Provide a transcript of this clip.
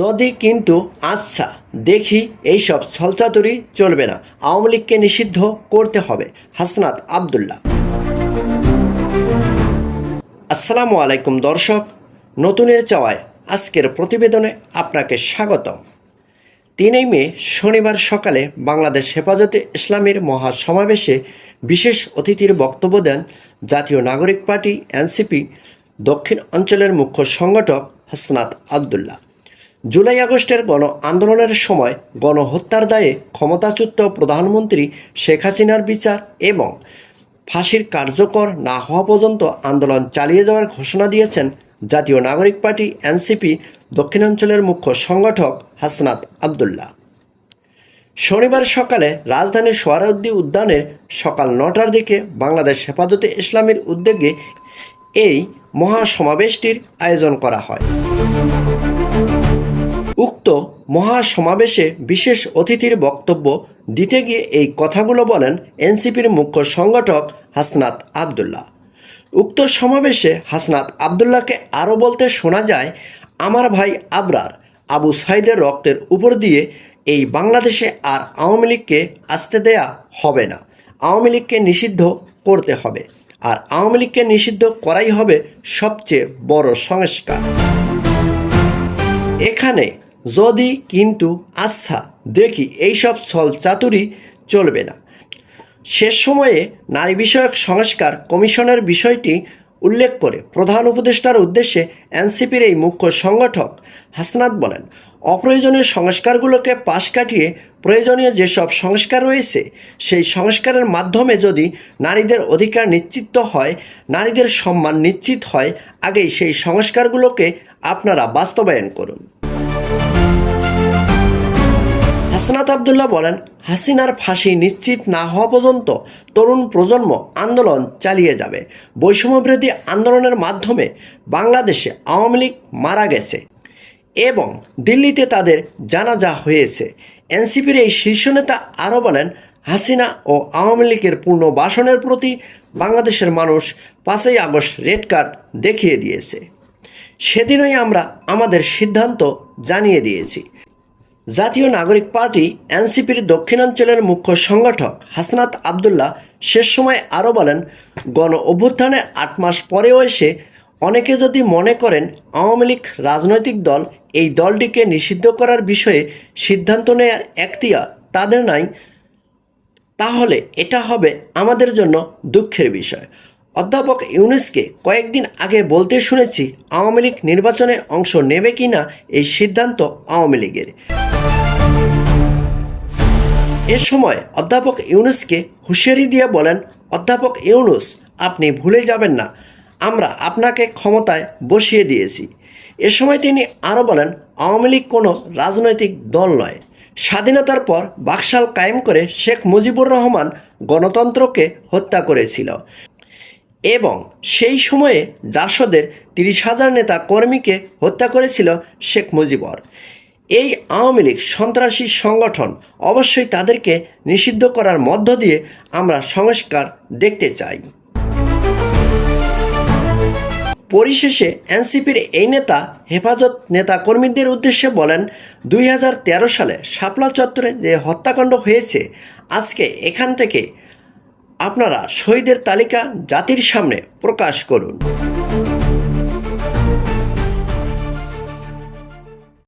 যদি কিন্তু আচ্ছা দেখি এইসব ছলচাতুরি চলবে না। আওয়ামী লীগকে নিষিদ্ধ করতে হবে, হাসনাত আবদুল্লাহ। আসসালামু আলাইকুম দর্শক, নতুনের চাওয়ায় আজকের প্রতিবেদনে আপনাকে স্বাগতম। তিনই মে, শনিবার সকালে বাংলাদেশ হেফাজতে ইসলামের মহাসমাবেশে বিশেষ অতিথির বক্তব্য দেন জাতীয় নাগরিক পার্টি, এনসিপি দক্ষিণ অঞ্চলের মুখ্য সংগঠক হাসনাত আবদুল্লাহ। জুলাই আগস্টের গণ আন্দোলনের সময় গণহত্যার দায়ে ক্ষমতাচ্যুত প্রধানমন্ত্রী শেখ হাসিনার বিচার এবং ফাঁসির কার্যকর না হওয়া পর্যন্ত আন্দোলন চালিয়ে যাওয়ার ঘোষণা দিয়েছেন জাতীয় নাগরিক পার্টি এনসিপি দক্ষিণাঞ্চলের মুখ্য সংগঠক হাসনাত আবদুল্লাহ। শনিবার সকালে রাজধানীর সোহরাউদ্দি উদ্যানের সকাল নটার দিকে বাংলাদেশ হেফাজতে ইসলামের উদ্যোগে এই মহাসমাবেশটির আয়োজন করা হয়। উক্ত মহাসমাবেশে বিশেষ অতিথির বক্তব্য দিতে গিয়ে এই কথাগুলো বলেন এনসিপির মুখ্য সংগঠক হাসনাত আবদুল্লাহ। উক্ত সমাবেশে হাসনাত আবদুল্লাহকে আরও বলতে শোনা যায়, আমার ভাই আবরার আবু সাইদের রক্তের উপর দিয়ে এই বাংলাদেশে আর আওয়ামী লীগকে আসতে দেয়া হবে না। আওয়ামী লীগকে নিষিদ্ধ করতে হবে। আর আওয়ামী লীগকে নিষিদ্ধ করাই হবে সবচেয়ে বড় সংস্কার। এখানে যদি কিন্তু আচ্ছা দেখি এইসব ছল চাতুরি চলবে না। শেষ সময়ে নারী বিষয়ক সংস্কার কমিশনের বিষয়টি উল্লেখ করে প্রধান উপদেষ্টার উদ্দেশ্যে এনসিপির এই মুখ্য সংগঠক হাসনাত বলেন, অপ্রয়োজনীয় সংস্কারগুলোকে পাশ কাটিয়ে প্রয়োজনীয় যেসব সংস্কার রয়েছে, সেই সংস্কারের মাধ্যমে যদি নারীদের অধিকার নিশ্চিত হয়, নারীদের সম্মান নিশ্চিত হয়, আগেই সেই সংস্কারগুলোকে আপনারা বাস্তবায়ন করুন। হাসনাত আবদুল্লাহ বলেন, হাসিনার ফাঁসি নিশ্চিত না হওয়া পর্যন্ত তরুণ প্রজন্ম আন্দোলন চালিয়ে যাবে। বৈষম্যবিরোধী আন্দোলনের মাধ্যমে বাংলাদেশে আওয়ামী লীগ মারা গেছে এবং দিল্লিতে তাদের জানাজা হয়েছে। এনসিপির এই শীর্ষ নেতা আরও বলেন, হাসিনা ও আওয়ামী লীগের পূর্ণ বাসনের প্রতি বাংলাদেশের মানুষ পাঁচই আগস্ট রেড কার্ড দেখিয়ে দিয়েছে। সেদিনই আমরা আমাদের সিদ্ধান্ত জানিয়ে দিয়েছি। জাতীয় নাগরিক পার্টি এনসিপির দক্ষিণাঞ্চলের মুখ্য সংগঠক হাসনাত আবদুল্লাহ শেষ সময় আরও বলেন গণ অভ্যুত্থানে আট মাস পরেও এসে অনেকে যদি মনে করেন আওয়ামী লীগ রাজনৈতিক দল এই দলটিকে নিষিদ্ধ করার বিষয়ে সিদ্ধান্ত নেয়ার এখতিয়ার তাদের নাই, তাহলে এটা হবে আমাদের জন্য দুঃখের বিষয়। অধ্যাপক ইউনুসকে কয়েকদিন আগে বলতে শুনেছি আওয়ামী লীগ নির্বাচনে অংশ নেবে কি না এই সিদ্ধান্ত আওয়ামী লীগের। এ সময় অধ্যাপক ইউনুসকে হুঁশিয়ারি দিয়ে বলেন, অধ্যাপক ইউনুস, আপনি ভুলে যাবেন না। আমরা আপনাকে ক্ষমতায় বসিয়ে দিয়েছি। এ সময় তিনি আরও বলেন, আওয়ামী লীগ কোনো রাজনৈতিক দল নয়। স্বাধীনতার পর বাকশাল কায়েম করে শেখ মুজিবুর রহমান গণতন্ত্রকে হত্যা করেছিল। এবং সেই সময়ে জাসদের তিরিশ হাজার নেতা কর্মীকে হত্যা করেছিল শেখ মুজিবর। এই আওয়ামী লীগ সন্ত্রাসী সংগঠন অবশ্যই তাদেরকে নিষিদ্ধ করার মধ্য দিয়ে আমরা সংস্কার দেখতে চাই। পরিশেষে এনসিপির এই নেতা হেফাজত নেতা কর্মীদের উদ্দেশ্যে বলেন, দুই হাজার তেরো সালে শাপলা চত্বরে যে হত্যাকাণ্ড হয়েছে, আজকে এখান থেকে আপনারা শহীদের তালিকা জাতির সামনে প্রকাশ করুন।